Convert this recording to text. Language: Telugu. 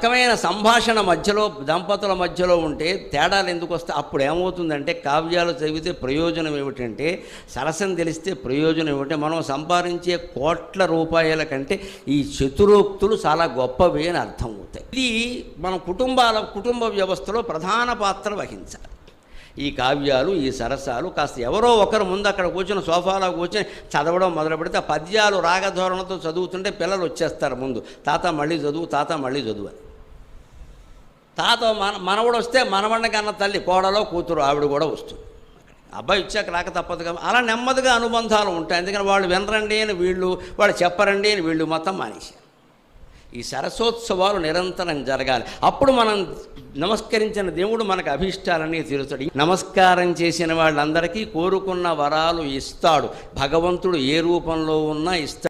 రకమైన సంభాషణ మధ్యలో దంపతుల మధ్యలో ఉంటే తేడాలు ఎందుకు వస్తే అప్పుడు ఏమవుతుందంటే కావ్యాలు చదివితే ప్రయోజనం ఏమిటంటే సరసం తెలిస్తే ప్రయోజనం ఏమిటంటే మనం సంపాదించే కోట్ల రూపాయల కంటే ఈ చతురోక్తులు చాలా గొప్పవి అని అర్థం అవుతాయి. ఇది మన కుటుంబాల కుటుంబ వ్యవస్థలో ప్రధాన పాత్ర వహించాలి. ఈ కావ్యాలు ఈ సరసాలు కాస్త ఎవరో ఒకరు ముందు అక్కడ కూర్చొని సోఫాలో కూర్చొని చదవడం మొదలు పెడితే ఆ పద్యాలు రాగధోరణతో చదువుతుంటే పిల్లలు వచ్చేస్తారు ముందు. తాత మళ్ళీ చదువు తాత మళ్ళీ చదువు అని. తాత మన మనవడు వస్తే మనవడిని కన్న తల్లి కోడలో కూతురు ఆవిడ కూడా వస్తుంది. అబ్బాయి ఇచ్చాక రాక తప్పదు కదా. అలా నెమ్మదిగా అనుబంధాలు ఉంటాయి. ఎందుకని వాళ్ళు వినరండి అని వీళ్ళు వాళ్ళు చెప్పరండి అని వీళ్ళు మొత్తం మానేశారు. ఈ సరస్వోత్సవాలు నిరంతరం జరగాలి. అప్పుడు మనం నమస్కరించిన దేవుడు మనకు అభిష్టాలన్నీ తీరుతాడు. నమస్కారం చేసిన వాళ్ళందరికీ కోరుకున్న వరాలు ఇస్తాడు. భగవంతుడు ఏ రూపంలో ఉన్నా ఇస్తాడు.